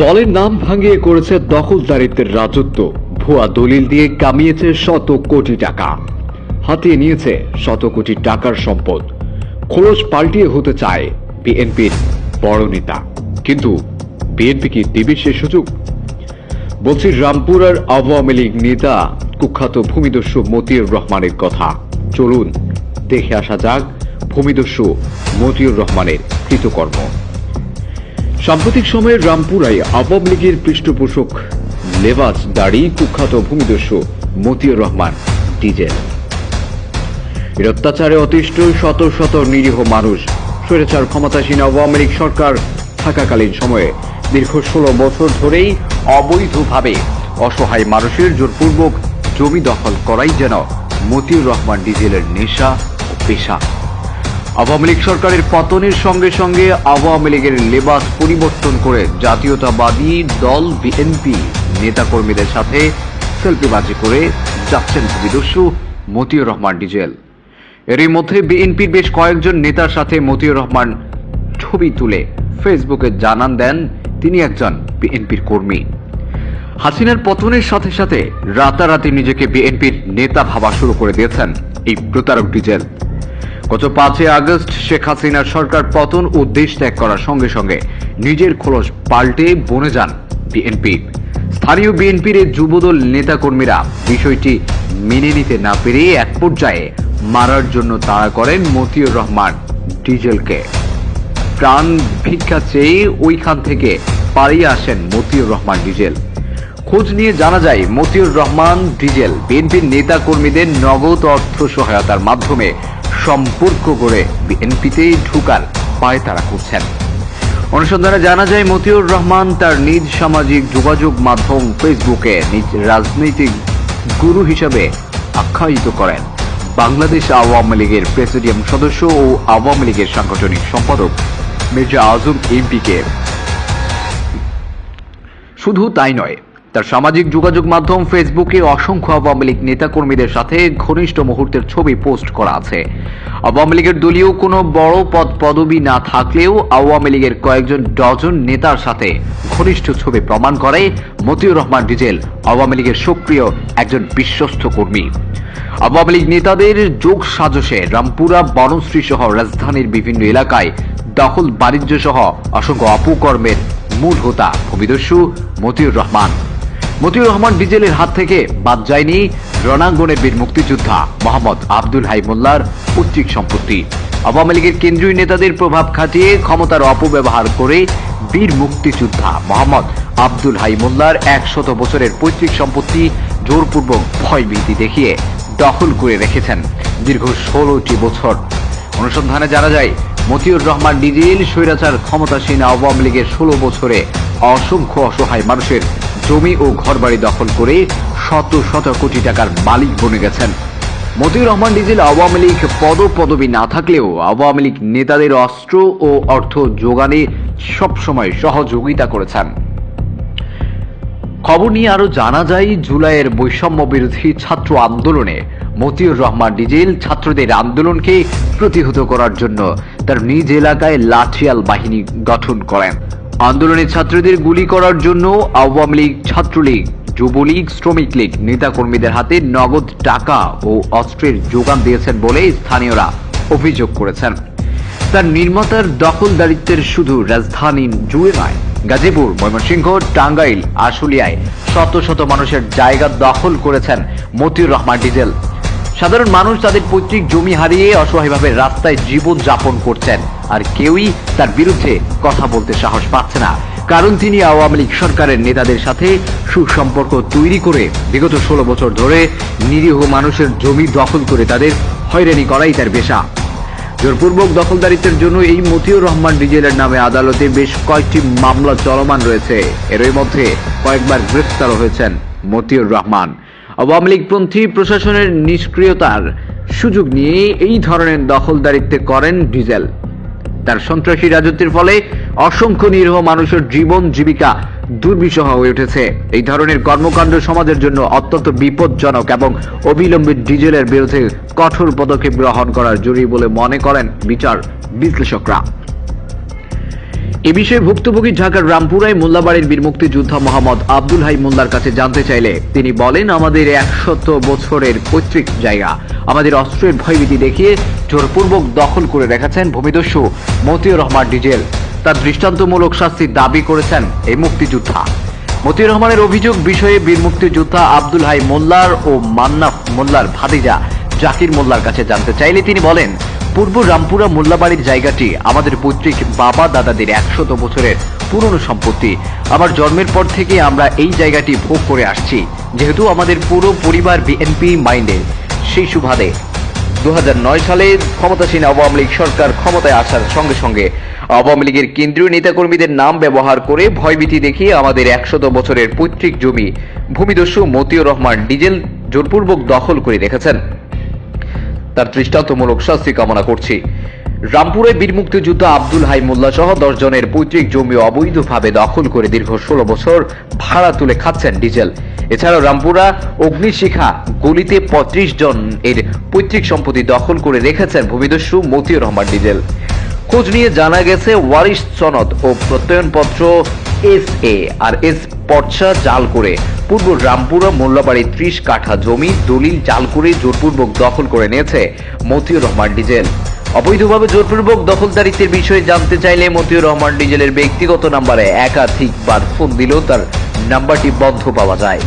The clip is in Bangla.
দলের নাম ভাঙিয়ে করেছে দখলদারিত্বের রাজত্ব। ভুয়া দলিল দিয়ে কামিয়েছে শত কোটি টাকা। হাতিয়ে নিয়েছে শত কোটি টাকার সম্পদ। খোলস পাল্টিয়ে হতে চায় বিএনপির বড় নেতা। কিন্তু বিএনপি কি দেবে সে সুযোগ? বলছি, রামপুরার আওয়ামী লীগ নেতা কুখ্যাত ভূমিদস্যু মতিউর রহমানের কথা। চলুন দেখে আসা যাক ভূমিদস্যু মতিউর রহমানের কৃতকর্ম। সাম্প্রতিক সময়ে রামপুরায় আওয়ামী লীগের পৃষ্ঠপোষক লেবাস দাড়ি কুখ্যাত ভূমিদস্যু মতিউর রহমান ডিজেল এর অত্যাচারে অতিষ্ঠ শত শত নিরীহ মানুষ স্বৈরাচার ক্ষমতাসীন আওয়ামী লীগ সরকার থাকাকালীন সময়ে দীর্ঘ ষোলো বছর ধরেই অবৈধভাবে অসহায় মানুষের জোরপূর্বক জমি দখল করাই যেন মতিউর রহমান ডিজেলের নেশা ও পেশা। আওয়ামী লীগ সরকারের পতনের সঙ্গে সঙ্গে আওয়ামী লীগের লেবাস পরিবর্তন করে জাতীয়তাবাদী দল বিএনপি নেতাকর্মীদের সাথে সেলফিবাজি করে যাচ্ছেন ভূমিদস্যু মতিউর রহমান ডিজেল। এরই মধ্যে বিএনপির বেশ কয়েকজন নেতার সাথে মতিউর রহমান ছবি তুলে ফেসবুকে জানান দেন তিনি একজন বিএনপির কর্মী। হাসিনার পতনের সাথে সাথে রাতারাতি নিজেকে বিএনপির নেতা ভাবা শুরু করে দিয়েছেন এই প্রতারক ডিজেল। গত পাঁচই আগস্ট শেখ হাসিনার সরকার পতন ও দেশ ত্যাগ করার সঙ্গে সঙ্গে নিজের খোলস পাল্টে বনে যান বিএনপি। স্থানীয় বিএনপির যুবদল নেতাকর্মীরা বিষয়টি মেনে নিতে না পেরে এক পর্যায়ে মারার জন্য তাড়া করেন মতিউর রহমান ডিজেলকে। প্রাণ ভিক্ষা চেয়ে ওইখান থেকে পালিয়ে আসেন মতিউর রহমান ডিজেল। খোঁজ নিয়ে জানা যায়, মতিউর রহমান ডিজেল বিএনপির নেতা কর্মীদের নগদ অর্থ সহায়তার মাধ্যমে সম্পর্ক করে বিএনপিতে ঢুকার পায় তারা করছেন। অনুসন্ধানে জানা যায়, মতিউর রহমান তার নিজ সামাজিক যোগাযোগ মাধ্যম ফেসবুকে নিজ রাজনৈতিক গুরু হিসেবে আখ্যায়িত করেন। বাংলাদেশ আওয়ামী লীগের প্রেসিডিয়াম সদস্য ও আওয়ামী লীগের সাংগঠনিক সম্পাদক মির্জা আজম এমপিকে। শুধু তাই নয় তার সামাজিক যোগাযোগ মাধ্যম ফেসবুকে অসংখ্য আওয়ামী লীগ নেতাকর্মীদের সাথে ঘনিষ্ঠ মুহূর্তের ছবি পোস্ট করা আছে। আওয়ামী লীগের দলীয় কোনো বড় পদ পদবি না থাকলেও আওয়ামী লীগের কয়েকজন ডজন নেতার সাথে ঘনিষ্ঠ ছবি প্রমাণ করে। মতিউর রহমান ডিজেল আওয়ামী লীগের সক্রিয় একজন বিশ্বস্ত কর্মী। আওয়ামী লীগ নেতাদের যোগ সাজসে রামপুরা, বনশ্রী সহ রাজধানীর বিভিন্ন এলাকায় দখল বাণিজ্য সহ অসংখ্য অপকর্মের মূল হোতা ভূমিদস্যু মতিউর রহমান। মতিউর রহমান ডিজেলের হাত থেকে বাদ যায়নি রণাঙ্গনের বীর মুক্তিযোদ্ধা মোহাম্মদ আব্দুল হাই মোল্লার পৈতৃক সম্পত্তি। আওয়ামী লীগের কেন্দ্রীয় নেতাদের প্রভাব খাটিয়ে ক্ষমতার অপব্যবহার করে বীর মুক্তিযোদ্ধা মোহাম্মদ আব্দুল হাই মোল্লার একশত বছরের পৈতৃক সম্পত্তি জোরপূর্বক ভয়ভীতি দেখিয়ে দখল করে রেখেছেন দীর্ঘ ষোলোটি বছর। অনুসন্ধানে জানা যায়, মতিউর রহমান ডিজেল স্বৈরাচার ক্ষমতাসীন আওয়ামী লীগের ষোলো বছরে অসংখ্য অসহায় মানুষের জমি ও ঘরবাড়ি দখল করে শত শত কোটি টাকার মালিক বনে গেছেন। মতিউর রহমান ডিজেল আওয়ামী লীগ পদ পদবি না থাকলেও আওয়ামী লীগ নেতাদের অস্ত্র ও অর্থ যোগানে সবসময় সহযোগিতা করেছেন। খবর নিয়ে আরও জানা যায়, জুলাইয়ের বৈষম্য বিরোধী ছাত্র আন্দোলনে মতিউর রহমান ডিজেল ছাত্রদের আন্দোলনকে প্রতিহত করার জন্য তার নিজ এলাকায় লাঠিয়াল বাহিনী গঠন করেন। আন্দোলনে ছাত্রদের গুলি করার জন্য আওয়ামী লীগ, ছাত্রলীগ, যুবলীগ, শ্রমিক লীগ, নেতাকর্মীদের হাতে নগদ টাকা ও অস্ত্রের যোগান দিয়েছেন বলে স্থানীয়রা অভিযোগ করেছেন। তার নির্মাতার দখলদারিত্বের শুধু রাজধানী জুড়ে নয়, গাজীপুর, ময়মনসিংহ, টাঙ্গাইল, আশুলিয়ায় শত শত মানুষের জায়গা দখল করেছেন মতিউর রহমান ডিজেল। সাধারণ মানুষ তাদের পৈতৃক জমি হারিয়ে অসহায়ভাবে রাস্তায় জীবন যাপন করছেন। আর কেউই তার বিরুদ্ধে কথা বলতে সাহস পাচ্ছে না। কারণ তিনি আওয়ামী লীগ সরকারের নেতাদের সাথে সুসম্পর্ক তৈরি করে বিগত ষোলো বছর ধরে নিরীহ মানুষের জমি দখল করে তাদের হয়রানি করাই তার পেশা। জোরপূর্বক দখলদারিত্বের জন্য এই মতিউর রহমান ডিজেলের নামে আদালতে বেশ কয়েকটি মামলা চলমান রয়েছে। এরই মধ্যে কয়েকবার গ্রেফতার হয়েছেন মতিউর রহমান। আওয়ামী লীগপন্থী প্রশাসনের নিষ্ক্রিয়তার সুযোগ নিয়ে এই ধরনের দখলদারিত্বে করেন ডিজেল। তার সন্ত্রাসী রাজত্বের ফলে অসংখ্য নিরীহ মানুষের জীবন জীবিকা দুর্বিষহ হয়ে উঠেছে। এই ধরনের কর্মকাণ্ড সমাজের জন্য অত্যন্ত বিপজ্জনক এবং অবিলম্বে ডিজেলের বিরুদ্ধে কঠোর পদক্ষেপ গ্রহণ করার জরুরি বলে মনে করেন বিচার বিশ্লেষকরা। এ বিষয়ে ভুক্তভোগী ঢাকার রামপুরায় মোল্লাবাড়ির বীর মুক্তিযোদ্ধা মোহাম্মদ আব্দুল হাই মোল্লার কাছে জানতে চাইলে তিনি বলেন, আমাদের একশত বছরের পৈতৃক জায়গা। আমাদের অস্ত্রের ভয়ভীতি দেখিয়ে জোরপূর্বক দখল করে রেখেছেন ভূমিদস্যু মতিউর রহমান ডিজেল। তার দৃষ্টান্তমূলক শাস্তির দাবি করেছেন এই মুক্তিযোদ্ধা। মতিউর রহমানের অভিযোগ বিষয়ে বীর মুক্তিযোদ্ধা আব্দুল হাই মোল্লার ও মান্নাফ মোল্লার ভাতিজা জাকির মোল্লার কাছে জানতে চাইলে তিনি বলেন পূর্ব রামপুরা মোল্লাবাড়ির জায়গাটি আমাদের পৈতৃক বাবা দাদাদের একশত বছরের পুরনো সম্পত্তি। আমার জন্মের পর থেকে আমরা এই জায়গাটি ভোগ করে আসছি, যেহেতু আমাদের পুরো পরিবার বিএনপি মাইন্ডে। সেই সুবাদে দু সালে ক্ষমতাসীন আওয়ামী লীগ সরকার ক্ষমতায় আসার সঙ্গে সঙ্গে আওয়ামী লীগের কেন্দ্রীয় নেতাকর্মীদের নাম ব্যবহার করে ভয়ভীতি দেখিয়ে আমাদের একশত বছরের পৈতৃক জমি ভূমিদস্যু মতিউর রহমান ডিজেল জোরপূর্বক দখল করে রেখেছেন। তার দৃষ্টান্তমূলক শাস্তি কামনা করছি। রামপুরে বীর মুক্তিযুদ্ধ আব্দুল হাই মোল্লা সহ জনের পৈতৃক জমি অবৈধভাবে দখল করে দীর্ঘ ষোলো বছর ভাড়া তুলে খাচ্ছেন ডিজেল। এছাড়াও রামপুরা অগ্নিশিখা গলিতে পঁয়ত্রিশ জন এর পৈতৃক সম্পত্তি দখল করে রেখেছেন ভূমিদস্যু মতিউর রহমান ডিজেল। খোঁজ নিয়ে জানা গেছে ওয়ারিশ সনদ ও প্রত্যয়নপত্র এস এ আর এস পর্চা জাল করে পূর্ব রামপুরা মোল্লাবাড়ি ত্রিশ কাঠা জমি দলিল জাল করে জোরপূর্বক দখল করে নিয়েছে মতিউর রহমান ডিজেল। অবৈধভাবে জোরপূর্বক দখলদারিত্বের বিষয়ে জানতে চাইলে মতিউর রহমান ডিজেলের ব্যক্তিগত নাম্বারে একাধিকবার ফোন দিলেও তার নাম্বারটি বন্ধ পাওয়া যায়।